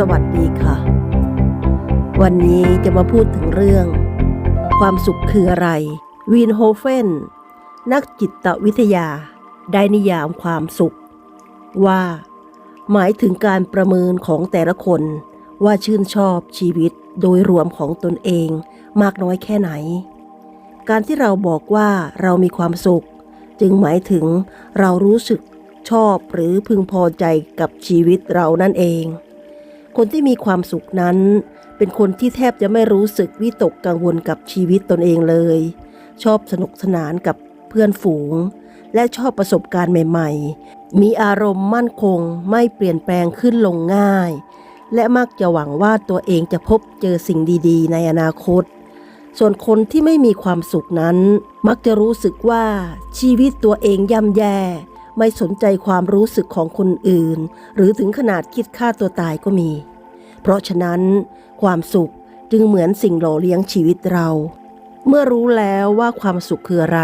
สวัสดีค่ะ วันนี้จะมาพูดถึงเรื่อง ความสุขคืออะไร วีนโฮเฟน นักจิตวิทยา ได้นิยามความสุข ว่า หมายถึงการประเมินของแต่ละคนว่าชื่นชอบชีวิตโดยรวมของตนเองมากน้อยแค่ไหน การที่เราบอกว่าเรามีความสุข จึงหมายถึงเรารู้สึกชอบหรือพึงพอใจกับชีวิตเรานั่นเอง คนที่มีความสุขนั้น เป็นคนที่แทบจะไม่รู้สึกวิตกกังวลกับชีวิตตนเองเลย ชอบสนุกสนานกับเพื่อนฝูง และชอบประสบการณ์ใหม่ ๆ มีอารมณ์มั่นคงไม่เปลี่ยนแปลงขึ้นลงง่าย และมักจะหวังว่าตัวเองจะพบเจอสิ่งดีๆ ในอนาคต ส่วนคนที่ไม่มีความสุขนั้น มักจะรู้สึกว่าชีวิตตัวเองย่ำแย่ ไม่สนใจความรู้สึกของคนอื่น หรือถึงขนาดคิดฆ่าตัวตายก็มี เพราะฉะนั้น ความสุขจึงเหมือนสิ่งหล่อเลี้ยงชีวิตเรา เมื่อรู้แล้วว่าความสุขคืออะไร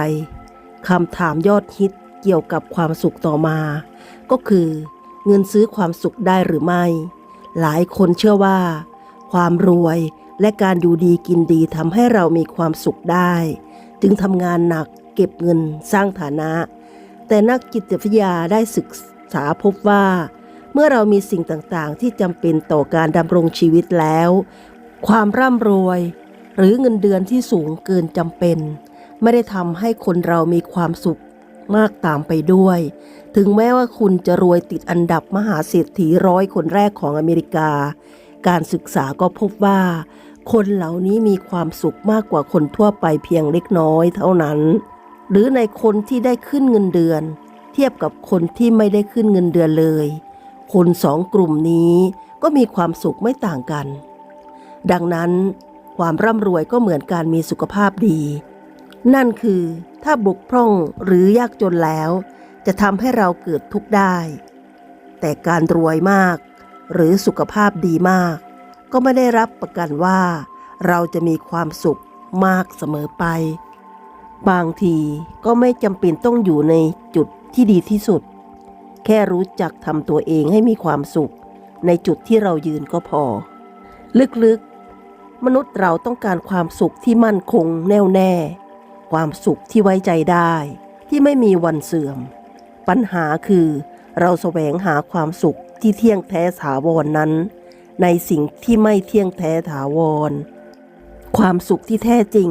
คำถามยอดฮิตเกี่ยวกับความสุขต่อมา ก็คือ เงินซื้อความสุขได้หรือไม่ หลายคนเชื่อว่า ความรวยและการอยู่ดีกินดีทำให้เรามีความสุขได้ จึงทำงานหนักเก็บเงินสร้างฐานะ แต่นักจิตวิทยาได้ศึกษาพบว่า เมื่อเรามีสิ่งต่างๆ ที่จำเป็นต่อการดำรงชีวิตแล้ว ความร่ำรวย หรือเงินเดือนที่สูงเกินจำเป็น ไม่ได้ทำให้คนเรามีความสุขมากตามไปด้วย ถึงแม้ว่าคุณจะรวยติดอันดับมหาเศรษฐีร้อยคนแรกของอเมริกา การศึกษาก็พบว่า คนเหล่านี้มีความสุขมากกว่าคนทั่วไปเพียงเล็กน้อยเท่านั้น หรือในคนที่ได้ขึ้นเงินเดือน เทียบกับคนที่ไม่ได้ขึ้นเงินเดือนเลย คนสองกลุ่มนี้ก็มีความสุขไม่ต่างกัน ดังนั้น ความร่ำรวยก็เหมือนการมีสุขภาพดี นั่นคือถ้าบกพร่องหรือยากจนแล้ว จะทำให้เราเกิดทุกข์ได้ แต่การรวยมาก หรือสุขภาพดีมาก ก็ไม่ได้รับประกันว่า เราจะมีความสุขมากเสมอไป บางทีก็ไม่จำเป็นต้องอยู่ในจุดที่ดีที่สุด แค่รู้จักทำตัวเองให้มีความสุข ในจุดที่เรายืนก็พอ ลึกๆ มนุษย์เราต้องการความสุขที่มั่นคงแน่วแน่ ความสุขที่ไว้ใจได้ ที่ไม่มีวันเสื่อม ปัญหาคือ เราแสวงหาความสุขที่เที่ยงแท้ถาวรนนั้น ในสิ่งที่ไม่เที่ยงแท้ถาวร ความสุขที่แท้จริง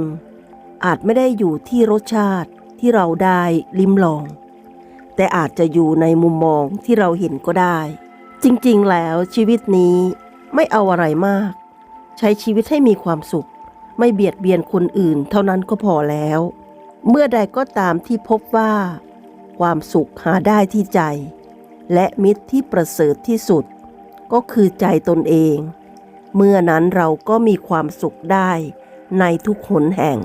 อาจไม่ได้อยู่ที่รสชาติที่เราได้ลิ้มลอง แต่อาจจะอยู่ในมุมมองที่เราเห็นก็ได้ จริงๆ แล้วชีวิตนี้ไม่เอาอะไรมาก ใช้ชีวิตให้มีความสุข ไม่เบียดเบียนคนอื่น เท่านั้นก็พอแล้ว เมื่อใดก็ตามที่พบว่า ความสุขหาได้ที่ใจ และมิตรที่ประเสริฐที่สุด ก็คือใจตนเอง เมื่อนั้นเราก็มีความสุขได้ในทุกหนแห่ง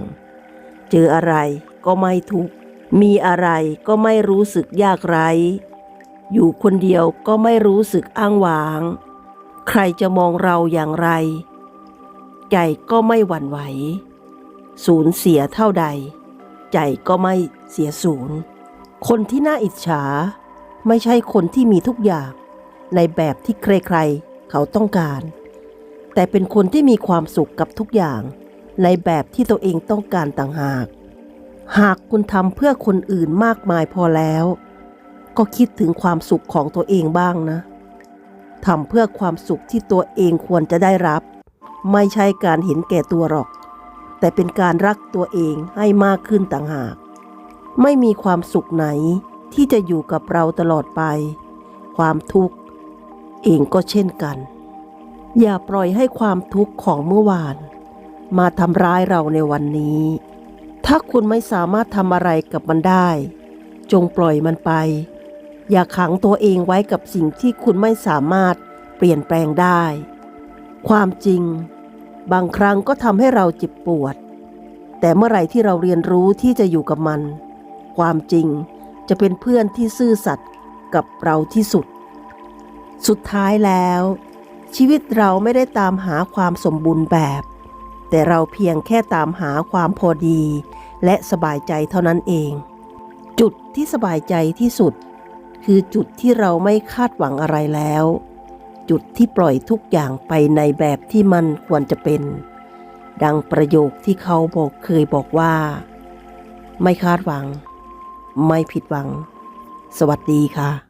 เจออะไรก็ไม่ทุกข์มีอะไรก็ไม่รู้สึกยากไรอยู่คนเดียวก็ไม่รู้สึกอ้างว้าง ใครจะมองเราอย่างไร ใจก็ไม่หวั่นไหว สูญเสียเท่าใด ใจก็ไม่เสียสูญ คนที่น่าอิจฉา ไม่ใช่คนที่มีทุกอย่าง ในแบบที่ใครๆเขาต้องการ แต่เป็นคนที่มีความสุขกับทุกอย่าง ในแบบที่ตัวเองต้องการต่างหาก หากคุณทำเพื่อคนอื่นมากมายพอแล้ว ก็คิดถึงความสุขของตัวเองบ้างนะทำเพื่อความสุขที่ตัวเองควรจะได้รับ ไม่ใช่การเห็นแก่ตัวหรอก แต่เป็นการรักตัวเองให้มากขึ้นต่างหาก ไม่มีความสุขไหนที่จะอยู่กับเราตลอดไป ความทุกข์ เองก็เช่นกัน อย่าปล่อยให้ความทุกข์ของเมื่อวาน มาทำร้ายเราในวันนี้ ถ้าคุณไม่สามารถทำอะไรกับมันได้ จงปล่อยมันไป อย่าขังตัวเองไว้กับสิ่งที่คุณไม่สามารถเปลี่ยนแปลงได้ ความจริง บางครั้งก็ทำให้เราเจ็บปวด แต่เมื่อไหร่ที่เราเรียนรู้ที่จะอยู่กับมัน ความจริงจะเป็นเพื่อนที่ซื่อสัตย์กับเราที่สุด สุดท้ายแล้ว ชีวิตเราไม่ได้ตามหาความสมบูรณ์แบบ แต่เราเพียงแค่ตามหาความพอดี และสบายใจเท่านั้นเอง จุดที่สบายใจที่สุด คือจุดที่เราไม่คาดหวังอะไรแล้ว จุดที่ปล่อยทุกอย่างไปในแบบที่มันควรจะเป็น ดังประโยคที่เขาบอกเคยบอกว่า ไม่คาดหวัง ไม่ผิดหวัง สวัสดีค่ะ